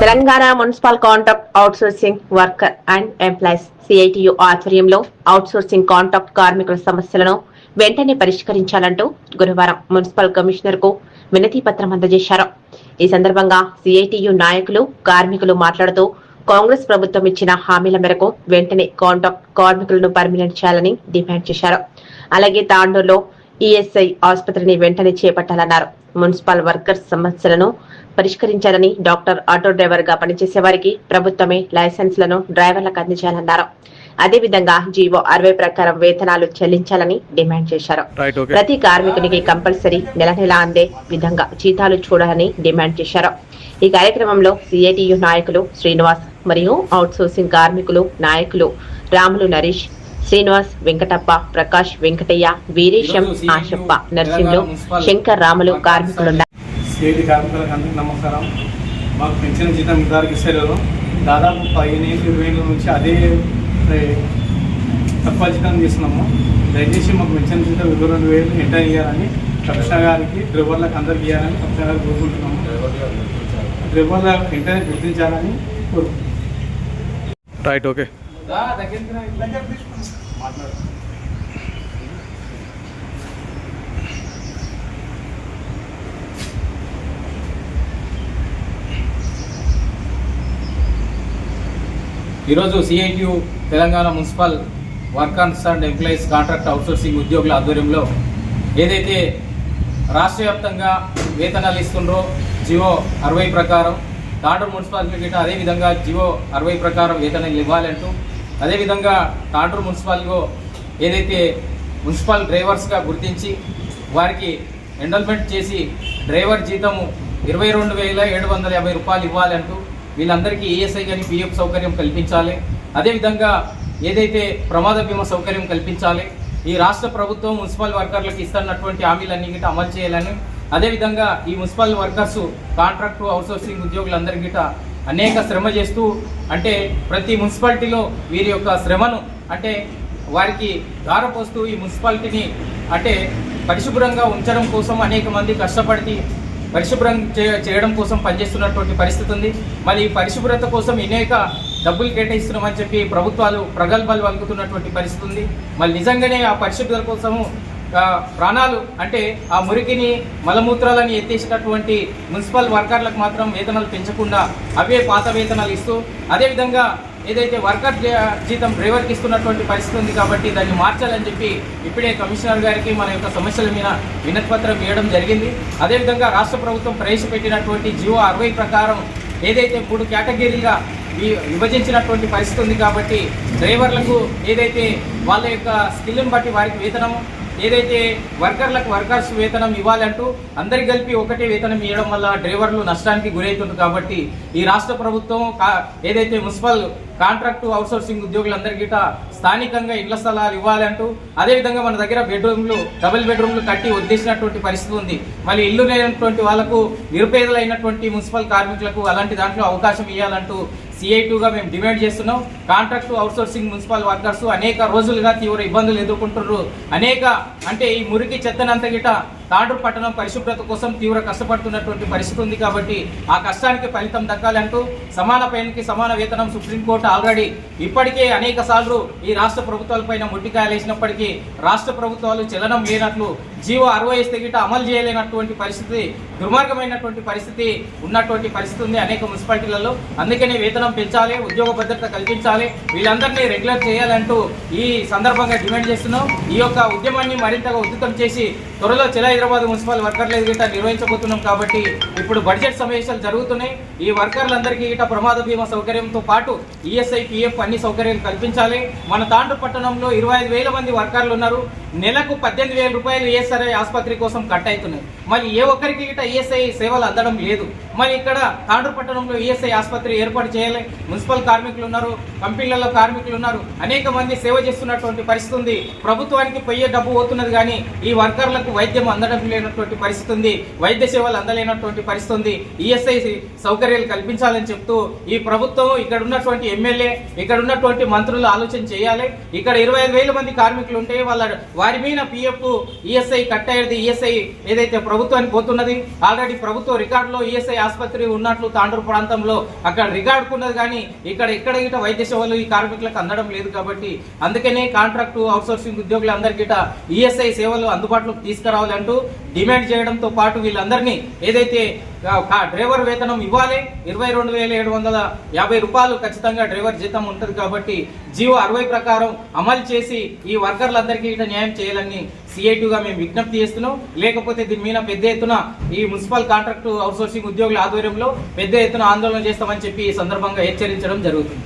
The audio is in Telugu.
Telangana municipal contract outsourcing worker and employees CITU ఆధ్వర్యంలో అవుట్సోర్సింగ్ కాంట్రాక్ట్ కార్మికుల సమస్యలను వెంటనే పరిష్కరించాలంటూ గురువారం మున్సిపల్ కమిషనర్కు వినతి పత్రం అందజేశారు. ఈ సందర్భంగా సిఐటియు నాయకులు కార్మికులు మాట్లాడుతూ కాంగ్రెస్ ప్రభుత్వం ఇచ్చిన హామీల మేరకు వెంటనే కాంట్రాక్ట్ కార్మికులను పర్మినెంట్ చేయాలని డిమాండ్ చేశారు. అలాగే తాండూరులో ఈఎస్ఐ ఆసుపత్రిని వెంటనే చేపట్టాలన్నారు. మున్సిపల్ వర్కర్స్ సమస్యలను పరిష్కరించాలని డాక్టర్ ఆటో డ్రైవర్గా పనిచేసే వారికి ప్రభుత్వమే లైసెన్స్లను డ్రైవర్లకు అందించాలన్నారు. అదేవిధంగా జీవో అరవై ప్రకారం వేతనాలు చెల్లించాలని డిమాండ్ చేశారు. ప్రతి కార్మికునికి కంపల్సరీ నెల నెల అందే విధంగా జీతాలు చూడాలని డిమాండ్ చేశారు. ఈ కార్యక్రమంలో సిఐటియు నాయకులు శ్రీనివాస్ మరియు అవుట్సోర్సింగ్ కార్మికులు నాయకులు రాములు నరేష్ శ్రీనివాస్ వెంకటప్ప ప్రకాష్ వెంకటయ్య వీరేశం ఆశప్ప నర్సింహులు శంకర్ రాములు కార్మికులున్నారు. సిఐటి కార్మికులకు అందరికీ నమస్కారం. మాకు పెన్షన్ జీతం ఇంతవరకు ఇస్తలేరు. దాదాపు పదిహేను ఏళ్ళు ఇరవై ఏళ్ళ నుంచి అదే తక్కువ జీతం చేస్తున్నాము. దయచేసి మాకు పెన్షన్ జీతం ఇరవై రెండు వేలు ఎంటర్ ఇవ్వాలని కమిషనర్ గారికి డ్రైవర్లకు అందరికి ఇవ్వాలని కమిషనర్ గారికి కోరుకుంటున్నాము. డ్రైవర్ల వెంటనే గుర్తించాలని కోరుకుంటున్నాము. రైట్ ఓకే మాట్లాడు. ఈరోజు CITU Telangana municipal workers and employees contract outsourcing ఉద్యోగుల ఆధ్వర్యంలో ఏదైతే రాష్ట్ర వ్యాప్తంగా వేతనాలు ఇస్తుండ్రో జివో అరవై ప్రకారం తాండూరు మున్సిపాలిటీ గిట్ట అదేవిధంగా జివో అరవై ప్రకారం వేతనాలు ఇవ్వాలంటూ అదేవిధంగా తాండూరు మున్సిపాలిటీలో ఏదైతే మున్సిపల్ డ్రైవర్స్గా గుర్తించి వారికి ఎండల్మెంట్ చేసి డ్రైవర్ జీతము ఇరవై రెండు వేల ఏడు వందల యాభై రూపాయలు ఇవ్వాలంటూ వీళ్ళందరికీ ఏఎస్ఐ కానీ పిఎఫ్ సౌకర్యం కల్పించాలి. అదేవిధంగా ఏదైతే ప్రమాద బీమా సౌకర్యం కల్పించాలి ఈ రాష్ట్ర ప్రభుత్వం మున్సిపల్ వర్కర్లకు ఇస్తున్నటువంటి హామీలన్నీ గిట్ట అమలు చేయాలని అదేవిధంగా ఈ మున్సిపల్ వర్కర్స్ కాంట్రాక్టు అవుట్సోర్సింగ్ ఉద్యోగులందరి అనేక శ్రమ చేస్తూ అంటే ప్రతి మున్సిపాలిటీలో వీరి యొక్క శ్రమను అంటే వారికి దారపోస్తూ ఈ మున్సిపాలిటీని అంటే పరిశుభ్రంగా ఉంచడం కోసం అనేక మంది కష్టపడి పరిశుభ్రం చేయడం కోసం పనిచేస్తున్నటువంటి పరిస్థితి ఉంది. మరి ఈ పరిశుభ్రత కోసం అనేక డబ్బులు కేటాయిస్తున్నామని చెప్పి ప్రభుత్వాలు ప్రగల్భాలు పలుకుతున్నటువంటి పరిస్థితి ఉంది. మరి నిజంగానే ఆ పరిశుభ్రత కోసము ప్రాణాలు అంటే ఆ మురికిని మలమూత్రాలని ఎత్తేసినటువంటి మున్సిపల్ వర్కర్లకు మాత్రం వేతనాలు పెంచకుండా అవే పాత వేతనాలు ఇస్తూ అదేవిధంగా ఏదైతే వర్కర్ జీతం డ్రైవర్కి ఇస్తున్నటువంటి పరిస్థితి ఉంది కాబట్టి దాన్ని మార్చాలని చెప్పి ఇప్పుడే కమిషనర్ గారికి మన యొక్క సమస్యల మీద వినతిపత్రం ఇవ్వడం జరిగింది. అదేవిధంగా రాష్ట్ర ప్రభుత్వం ప్రవేశపెట్టినటువంటి జియో అరవై ప్రకారం ఏదైతే మూడు కేటగిరీగా వి- విభజించినటువంటి పరిస్థితి ఉంది కాబట్టి డ్రైవర్లకు ఏదైతే వాళ్ళ యొక్క స్కిల్ని బట్టి వారికి వేతనము ఏదైతే వర్కర్లకు వర్కర్స్ వేతనం ఇవ్వాలంటూ అందరికి కలిపి ఒకటే వేతనం ఇవ్వడం వల్ల డ్రైవర్లు నష్టానికి గురవుతుంది కాబట్టి ఈ రాష్ట్ర ప్రభుత్వం కా- ఏదైతే మున్సిపల్ కాంట్రాక్టు అవుట్సోర్సింగ్ ఉద్యోగులందరికీ స్థానికంగా ఇళ్ళ స్థలాలు ఇవ్వాలంటూ అదేవిధంగా మన దగ్గర బెడ్రూమ్లు డబుల్ బెడ్రూమ్లు కట్టి వదిలేసినటువంటి పరిస్థితి ఉంది. మళ్ళీ ఇల్లు లేనటువంటి వాళ్ళకు నిరుపేదలైనటువంటి మున్సిపల్ కార్మికులకు అలాంటి దాంట్లో అవకాశం ఇవ్వాలంటూ సిఐ టూగా మేము డిమాండ్ చేస్తున్నాం. కాంట్రాక్టు అవుట్సోర్సింగ్ మున్సిపల్ వర్కర్స్ అనేక రోజులుగా తీవ్ర ఇబ్బందులు ఎదుర్కొంటున్నారు. అనేక అంటే ఈ మురికి చెత్తనంత గిట తాండూరు పట్టణం పరిశుభ్రత కోసం తీవ్ర కష్టపడుతున్నటువంటి పరిస్థితి ఉంది కాబట్టి ఆ కష్టానికి ఫలితం దక్కాలంటూ సమాన పైనకి సమాన వేతనం సుప్రీంకోర్టు ఆల్రెడీ ఇప్పటికే అనేక సార్లు ఈ రాష్ట్ర ప్రభుత్వాలపైన ముట్టికాయలు వేసినప్పటికీ రాష్ట్ర ప్రభుత్వాలు చలనం లేనట్లు జీవో అరవై ఇస్తే అమలు చేయలేనటువంటి పరిస్థితి దుర్మార్గమైనటువంటి పరిస్థితి ఉన్నటువంటి పరిస్థితి ఉంది అనేక మున్సిపాలిటీలలో. అందుకనే వేతనం పెంచాలి ఉద్యోగ భద్రత కల్పించాలి. వీళ్ళందరినీ రెగ్యులర్ చేయాలంటూ ఈ సందర్భంగా డిమాండ్ చేస్తున్నాం. ఈ యొక్క ఉద్యమాన్ని మరింతగా ఉధృతం చేసి త్వరలో చెల హైదరాబాద్ మున్సిపల్ వర్కర్ల గిట్ట నిర్వహించబోతున్నాం కాబట్టి ఇప్పుడు బడ్జెట్ సమావేశాలు జరుగుతున్నాయి. ఈ వర్కర్లందరికీ ఇట ప్రమాద బీమా సౌకర్యంతో పాటు ఈఎస్ఐ పిఎఫ్ అన్ని సౌకర్యాలు కల్పించాలి. మన తాండ్రు పట్టణంలో ఇరవై ఐదు వేల మంది వర్కర్లు ఉన్నారు. నెలకు పద్దెనిమిది వేల రూపాయలు ఈఎస్ఐ ఆసుపత్రి కోసం కట్ అవుతున్నాయి మరి ఏ ఒక్కరికి గిట ఈఎస్ఐ సేవలు అందడం లేదు. మరి ఇక్కడ తాండ్రు పట్టణంలో ఈఎస్ఐ ఆసుపత్రి ఏర్పాటు చేయాలి. మున్సిపల్ కార్మికులు ఉన్నారు కంపెనీలలో కార్మికులు ఉన్నారు. అనేక మంది సేవ చేస్తున్నటువంటి పరిస్థితి ఉంది. ప్రభుత్వానికి పోయే డబ్బు పోతున్నది కానీ ఈ వర్కర్లకు వైద్యం అందడం లేనటువంటి పరిస్థితి ఉంది. వైద్య సేవలు అందలేనటువంటి పరిస్థితి ఉంది. ఈఎస్ఐ సౌకర్యాలు కల్పించాలని చెప్తూ ఈ ప్రభుత్వం ఇక్కడ ఉన్నటువంటి ఎమ్మెల్యే ఇక్కడ ఉన్నటువంటి మంత్రులు ఆలోచన చేయాలి. ఇక్కడ ఇరవై ఐదు వేల మంది కార్మికులు ఉంటే వాళ్ళ వారి మీద P F E S I cut అయ్యేది ఈఎస్ఐ ఏదైతే ప్రభుత్వానికి పోతున్నది ఆల్రెడీ ప్రభుత్వ రికార్డులో ఈఎస్ఐ ఆసుపత్రి ఉన్నట్లు తాండూరు ప్రాంతంలో అక్కడ రికార్డుకున్నది కానీ ఇక్కడ ఎక్కడ గిట వైద్య సేవలు ఈ కార్మికులకు అందడం లేదు కాబట్టి అందుకనే కాంట్రాక్టు అవుట్సోర్సింగ్ ఉద్యోగులందరికీ ఈఎస్ఐ సేవలు అందుబాటులోకి తీసుకురావాలంటూ డిమాండ్ చేయడంతో పాటు వీళ్ళందరినీ ఏదైతే డ్రైవర్ వేతనం ఇవ్వాలి ఇరవై రెండు వేల ఏడు వందల యాభై రూపాయలు ఖచ్చితంగా డ్రైవర్ జీతం ఉంటుంది కాబట్టి జియో అరవై ప్రకారం అమలు చేసి ఈ వర్కర్లందరికీ ఇట న్యాయం చేయాలని సిఐటిగా మేము విజ్ఞప్తి చేస్తున్నాం. లేకపోతే దీని మీద పెద్ద ఎత్తున ఈ మున్సిపల్ కాంట్రాక్టు అవుట్సోర్సింగ్ ఉద్యోగుల ఆధ్వర్యంలో పెద్ద ఎత్తున ఆందోళన చేస్తామని చెప్పి ఈ సందర్భంగా హెచ్చరించడం జరుగుతుంది.